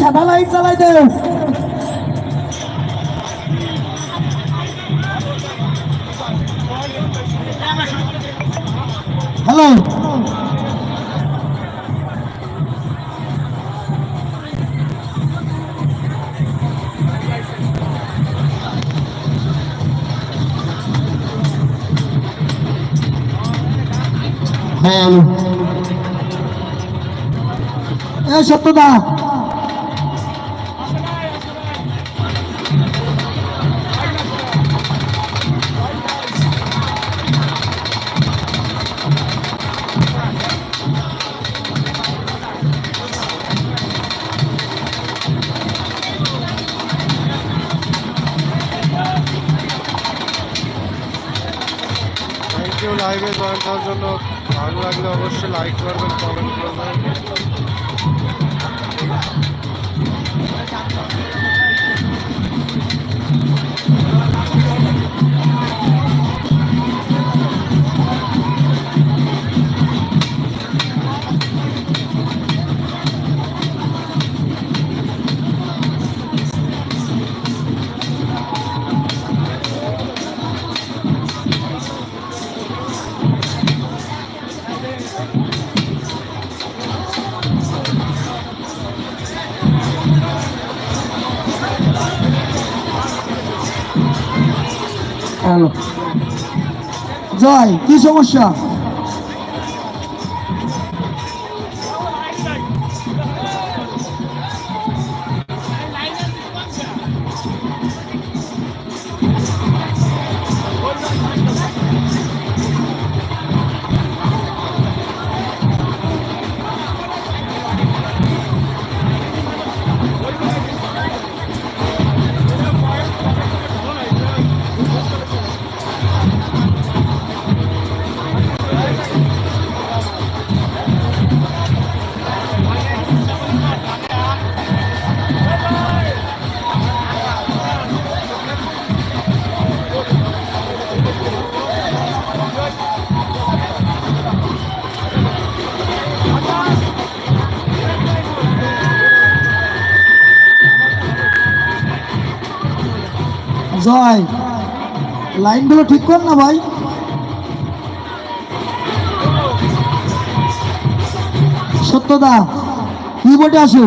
সাদা লাইট জ্বালাই দেও। হ্যালো। হ্যাঁ সত্যদা। জন্য ভালো লাগলে অবশ্যই লাইক করবেন কমেন্ট করবেন। জয় কি সমস্যা? জয় লাইনগুলো ঠিক কর না ভাই। সত্যদা কি বটে আসো।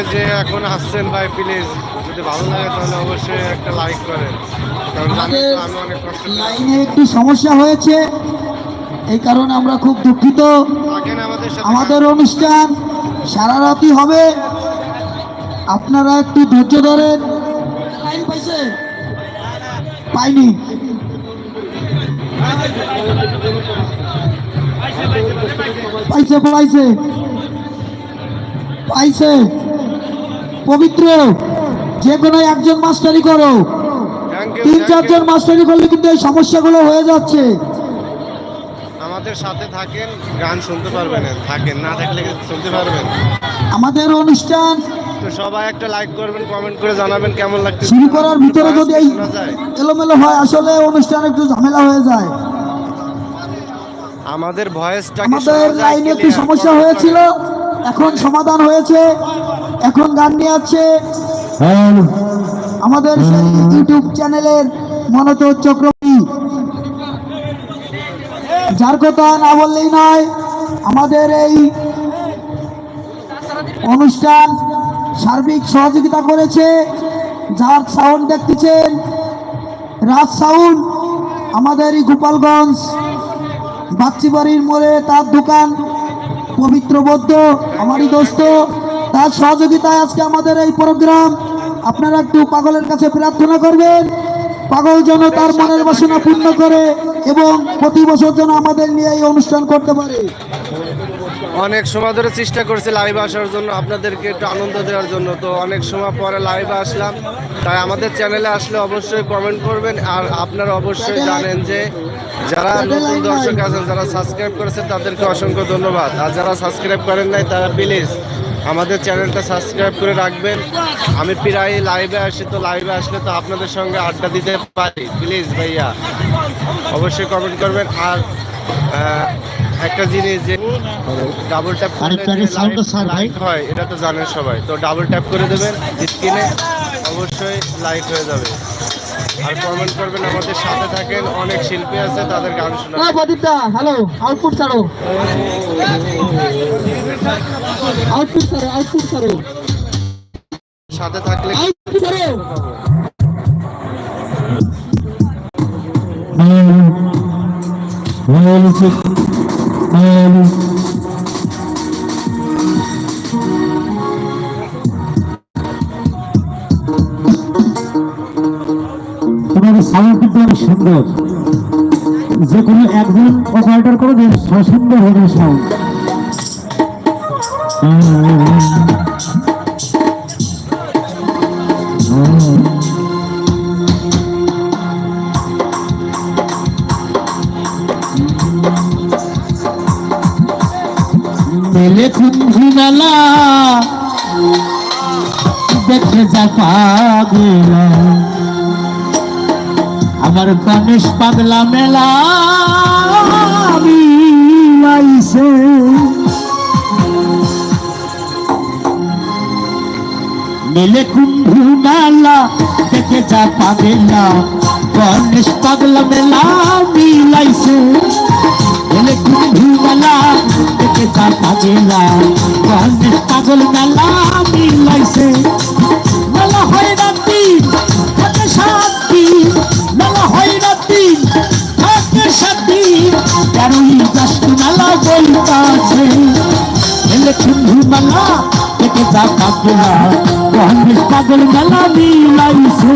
আমাদের যে এখন আসছেন ভাই প্লিজ যদি ভালো লাগে তাহলে অবশ্যই একটা লাইক করেন। কারণ জানি তো আমি অনেক কষ্ট লাইনে একটু সমস্যা হয়েছে এই কারণে আমরা খুব দুঃখিত। আমাদের আমাদের অনুষ্ঠান সারা রাতই হবে। আপনারা একটু ধৈর্য ধরেন। লাইন পাইছে? পাইনি। পাইছে পাইছে। পাইছে। পবিত্র। যে কোনো একজন মাস্টারি করো। তিন চারজন মাস্টারি করলে কিন্তু এই সমস্যাগুলো হয়ে যাচ্ছে। আমাদের সাথে থাকেন গান শুনতে পারবেন থাকেন না থাকলে শুনতে পারবেন। আমাদের অনুষ্ঠান তো সবাই একটা লাইক করবেন কমেন্ট করে জানাবেন কেমন লাগছে শুরু করার ভিতরে যদি এই এলোমেলো হয় আসলে অনুষ্ঠান একটু ঝামেলা হয়ে যায়। আমাদের ভয়েসটা আমাদের লাইনে একটু সমস্যা হয়েছিল এখন সমাধান হয়েছে। এখন গান নিয়ে আছে। আমাদের ইউটিউব চ্যানেলের মনোজ চক্রবর্তী। যার কথা না বললেই নয় আমাদের এই অনুষ্ঠান সার্বিক সহযোগিতা করেছে। যার সাউন্ড দেখতেছেন রাজ সাউন্ড আমাদের এই গোপালগঞ্জ বাচ্চিবাড়ির মোড়ে তার দোকান পবিত্র বৌদ্ধ আমারই দোস্ত। তার সহযোগিতায় আজকে আমাদের এই প্রোগ্রাম। আপনারা একটু পাগলের কাছে প্রার্থনা করবেন। পাগল যেন তার মনের বাসনা পূর্ণ করে এবং প্রতি বছর যেন আমাদের নিয়ে এই অনুষ্ঠান করতে পারে। অনেক সময় ধরে চেষ্টা করছি লাইভ আসার জন্য আপনাদেরকে একটু আনন্দ দেওয়ার জন্য। তো অনেক সময় পরে লাইভে আসলাম তাই আমাদের চ্যানেলে আসলে অবশ্যই কমেন্ট করবেন আর আপনারা অবশ্যই জানেন যে যারা নতুন দর্শক আছেন যারা সাবস্ক্রাইব করেছেন তাদেরকে অসংখ্য ধন্যবাদ। আর যারা সাবস্ক্রাইব করেন নাই তারা প্লিজ আমাদের চ্যানেলটা সাবস্ক্রাইব করে রাখবেন। আমি প্রায় লাইভে আসি তো লাইভে আসলে তো আপনাদের সঙ্গে আড্ডা দিতে পারি। প্লিজ ভাইয়া অবশ্যই কমেন্ট করবেন। আর একটা জিনিস যে ডাবল ট্যাপ। লাইক হয় এটা তো জানেন সবাই। তো ডাবল ট্যাপ করে দেবেন স্ক্রিনে অবশ্যই লাইক হয়ে যাবে। আর কমেন্ট করবেন আমাদের সাথে থাকেন অনেক শিল্পী আছে তাদের গান শোনা হ্যাঁ প্রদীপদা হ্যালো আউটপুট ছাড়ো। আউটপুট ছাড়ো আউটপুট ছাড়ো। সাথে থাকলে আউটপুট ছাড়ো। সাউন্ড কিন্তু সুন্দর। যে কোনো একজন অপারেটর করে দেন সুন্দর হবে সাউন্ড। দেখে যা পাগলা। আমার গণেশ পাগলা মেলা নীলে কুম্ভু মেলা, দেখে যা পাগলা গণেশ পাগলা মেলা মিলাইছে নীলে কুম্ভু মেলা, দেখে যা পাগলা গণেশ পাগল মেলা মিলাইছে বইতাছে এলে কুম্ভু মেলা থেকে যা পাগলা গণেশ পাগল মেলা মিলাইছে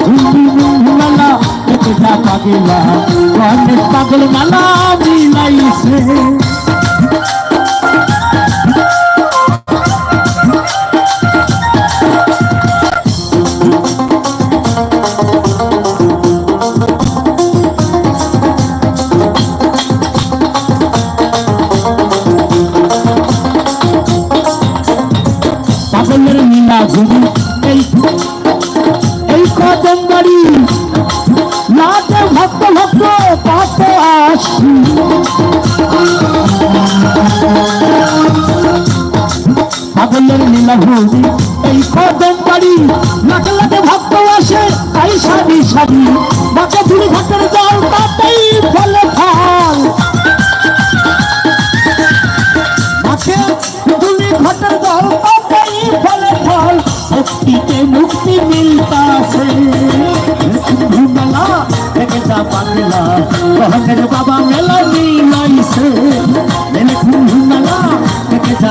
কুম্ভু মেলা থেকে যা পাগলা গণেশ পাগল মেলা মিলাইছে নীলা ঘুরি এই কদম বাড়ি লাখে ভক্ত আসে, তাই সারি সারি। বাঁকা ধুরি ঘাটের জল তাতেই ফলে ফল। মাঠে ধুলি ঘটের দল পাতাই ফলে ফল। মুক্তিতে মুক্তি মিলতাছে। মেলা থেকে যা পাগলা কহনের বাবা মেলা মিলাইছে।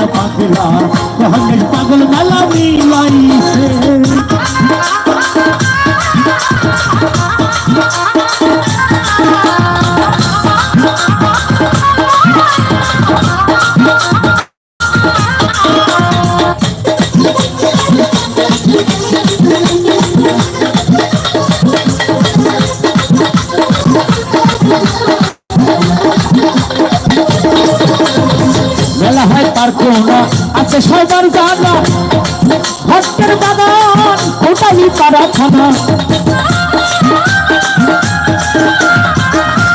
পাগলা পাগল মেলা মিলাইছে খানা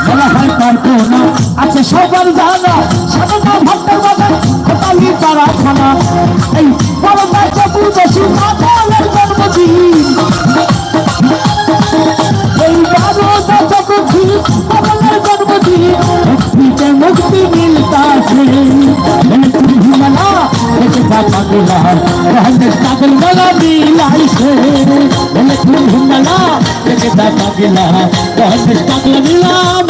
মেলা হয় তার কোনা আছে সবার জানা সাধনা ভক্তের বাগান ওটাই পাড়া খানা এই বড় বাচ্চা পূর্বশী মাতালের জন্মদিন এই বারো জন্মদিন মুক্তিতে মুক্তি মিলতাছে মেলা পাগলা রহনে পাগল মেলা মিলাইছে মেলা দেখে যা পাগলা পাগল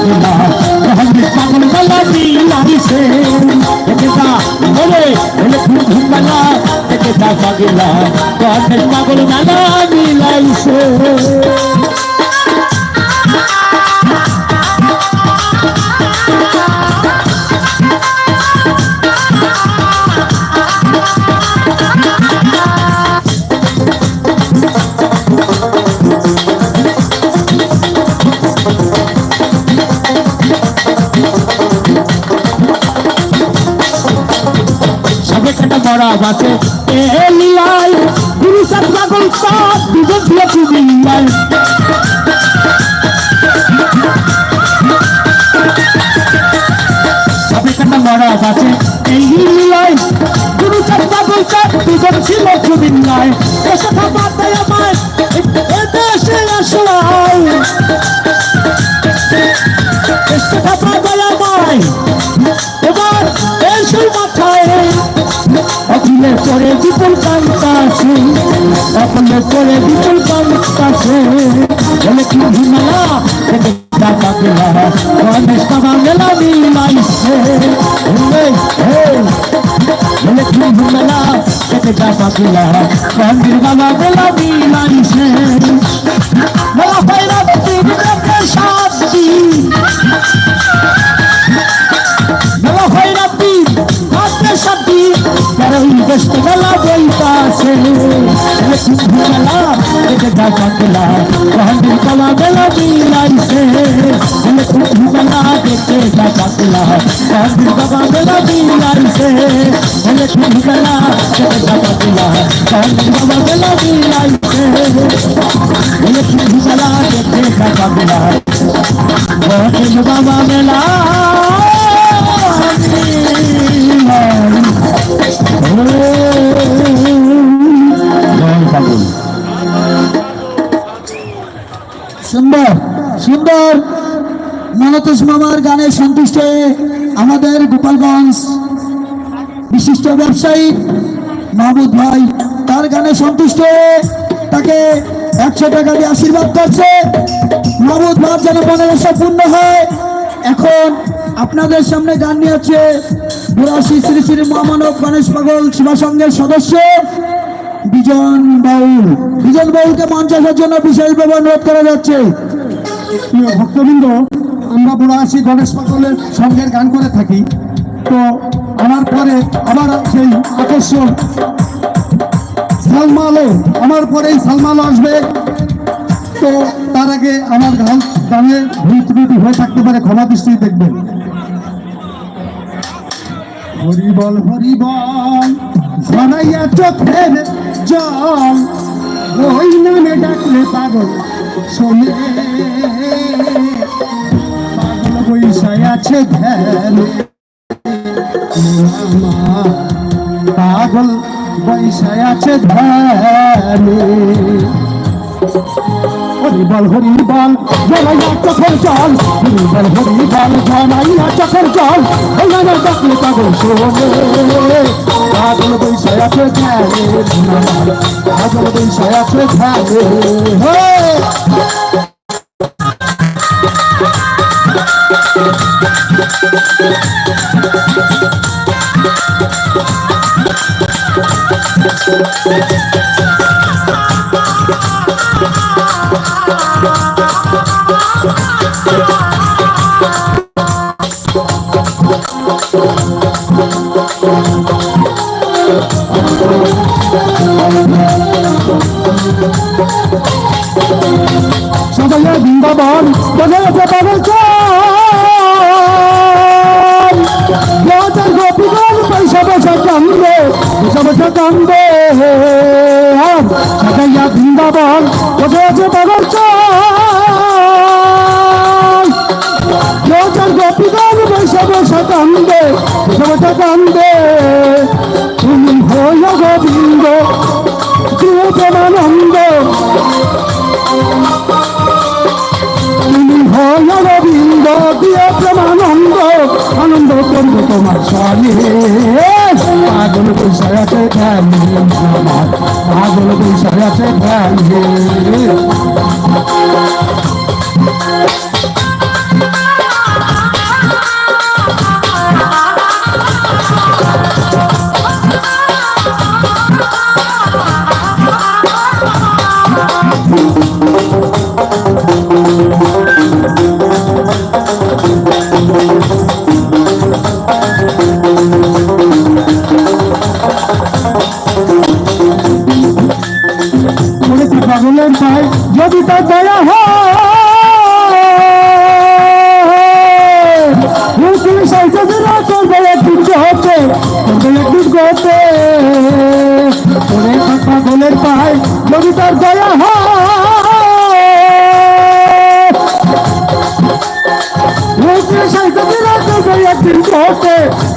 একে যা পাগলা হলে পাগল মেলা মিলাইছে একে যা বলে হলে খুবই কালা একে যা পাগলা হলে পাগল মেলা মিলাইছে সবে বড়া বাসে এলিয়াই গুরু সাত পাগল সাত দুজন ছিল চুবিল্লাই বিপুল কান্তাছে অখিলে করে বিপুল কান্তাছে বলে কি থেকে টাকা গেলা গণেশ বাবা মেলা মিলাইছে বলে কি মেলা মেলা দিন। মেলা একে দেখা মেলা কহন্দির কলা মেলা মিলাইছে মেলা দেখে দেখা মেলা কহন্দির বাবা মেলা মিলাইছে মেলা দেখে দেখা মেলা কহন্দির বাবা মেলা মিলাইছে মেলা দেখে দেখা মেলা কহন্দির বাবা মেলা মনতোষ মামার গানে সন্তুষ্ট আমাদের গোপালগঞ্জ বিশিষ্ট ব্যবসায়ী মাহমুদ ভাই, তার গানে সন্তুষ্ট, তাকে একশো টাকা দিয়ে আশীর্বাদ করছে। মাহমুদ ভাই যেন পনেরোশো পূর্ণ হয়। এখন আপনাদের সামনে গান নিয়ে আছে বিরাশি শ্রী শ্রী মহামানব গণেশ পাগল সেবা সংঘের সদস্য বিজন বাউল। বিজন বাউলকে মঞ্চ আসার জন্য বিশেষভাবে অনুরোধ করা যাচ্ছে। ভক্তবৃন্দ আমরা বুড়াশি গণেশ পাগলের সঙ্গের গান করে থাকি। তো আমার পরে আবার সেই আকর্ষণ। সালমা আলো আমার পরেই সালমা আলো আসবে। তো তার আগে আমার গান গানের ভুল ত্রুটি হয়ে থাকতে পারে, ক্ষমা দৃষ্টি দেখবেন। হরিবল হরিবল ঝরাইয়া চোখের জল। ওই নামে ডাকলে পাগল শোনে। আছে ধ্যানে। পাগল বৈশায় আছে ধ্যানে। হরিবল হরিবল জলাইয়া চোখের জল। হরিবল হরিবল জলাইয়া চোখের জল। ওইখানে ডাকলে পাগল শোনে। পাগল বৈশায় আছে পাগল বৈশায় আছে কান্দে তুমি হয় গোবিন্দ প্রেমানন্দ তুমি হয় গোবিন্দ প্রিয় প্রেমানন্দ আনন্দ করব তোমার স্বামী। পাগল বিষয়াতে ফ্যামিলি আমার, পাগল বিষয়াতে ফ্যামিলি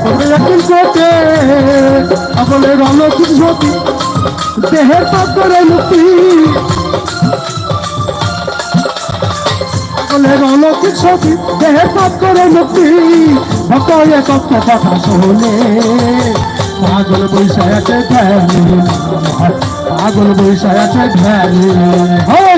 কোটে আপনি রণকিন গতি দেহের পাথরে মুক্তি সকলে রণকিন সতী দেহের পাপ করে মুক্তি সকলে তত্ত্ব কথা শোনে। পাগল বৈশায় আছে ভ্যালি পাগল বৈশায় আছে ভ্যালি হয় হ্যাঁ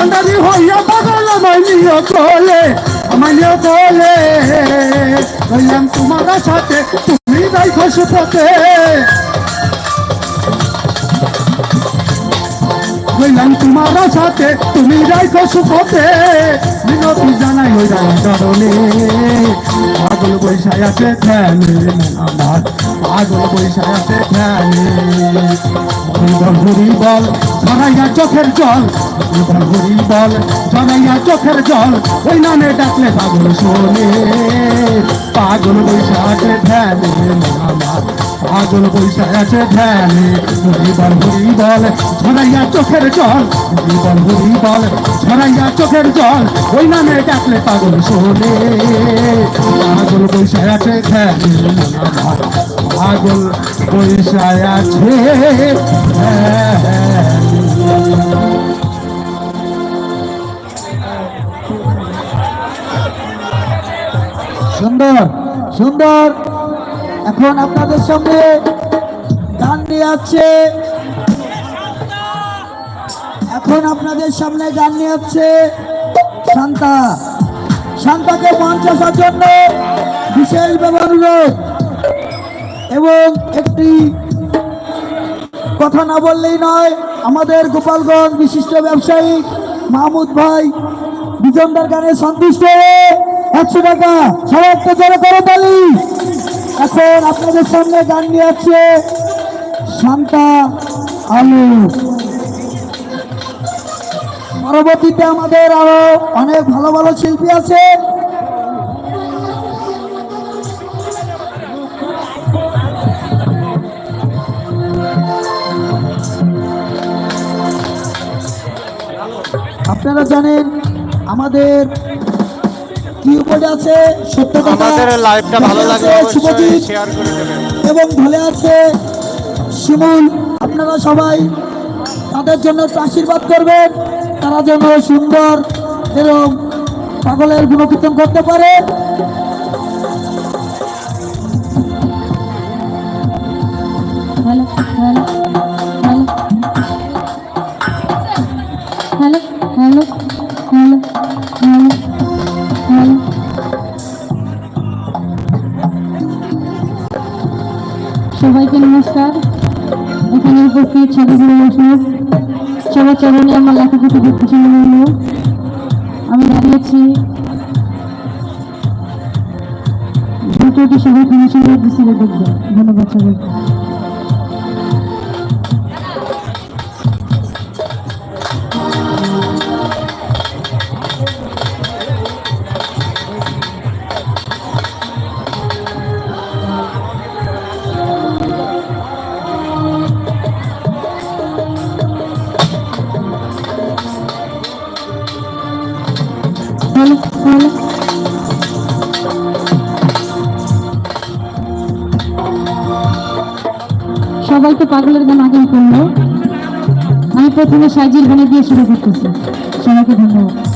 কান্দারি হইয়া পাগল মাইনিও তোলে মাইনিও তোলে রইলাম তোমার সাথে তুমি যাই খুশ পথে বললাম তোমার সাথে, তুমি খুশি পথে মিনতি জানাই ওই রাম চরণে। পাগল বৈশায় আছে ধ্যানে আমার, পাগল বৈশায় আছে ধ্যানে হরি বল ছড়াইয়া চোখের জল। হরি বল ছড়াইয়া চোখের জল। ওই নামে ডাকলে পাগল শোনে। পাগল বৈশাখ ধ্যানে আমার পাগল বৈশাখ আছে ধ্যানে। হরি বল হরি বল ছড়াইয়া চোখের জল। হরি বল হরি বল ছড়াইয়া চোখের জল। ওই নামে ডাকলে পাগল শোনে। পাগল বৈশাখ আছে ধ্যানে। পাগল বৈশাখ আছে সুন্দর সুন্দর। এখন আপনাদের সামনে গান নিয়ে আছে এখন আপনাদের সামনে গান নিয়ে আছে শান্তা। শান্তাকে মঞ্চ আসার জন্য বিশেষভাবে অনুরোধ এবং একটি কথা না বললেই নয়, আমাদের গোপালগঞ্জ বিশিষ্ট ব্যবসায়ী মাহমুদ ভাই বিজনদার গানে সন্তুষ্ট একশো টাকা সবাই জোরে করে তালি এখন আপনাদের সামনে গান নিয়ে আছে শান্তা আলু। পরবর্তীতে আমাদের আরও অনেক ভালো ভালো শিল্পী আছে। আপনারা জানেন, আমাদের উপরে আছে সত্য কথা। লাইভটা ভালো লাগলে শুভজিৎ শেয়ার করে দেবেন। এবং ঢলে আছে শিমুল। আপনারা সবাই তাদের জন্য আশীর্বাদ করবেন। তারা যেন সুন্দর এবং পাগলের গুণকীর্তন করতে পারে। সবাইকে নমস্কার। এখানে উপস্থিত সাধুগুরু বৈষ্ণব সবার চরণে আমার লাখো কোটি আমি দাঁড়িয়েছি ভিডিওটি সবাই ফিনিশিং দেখবে ধন্যবাদ সবাইকে। পাগলের গান আগে করল। আমি প্রথমে সাজির গানে দিয়ে শুরু করতেছি। সবাইকে ধন্যবাদ।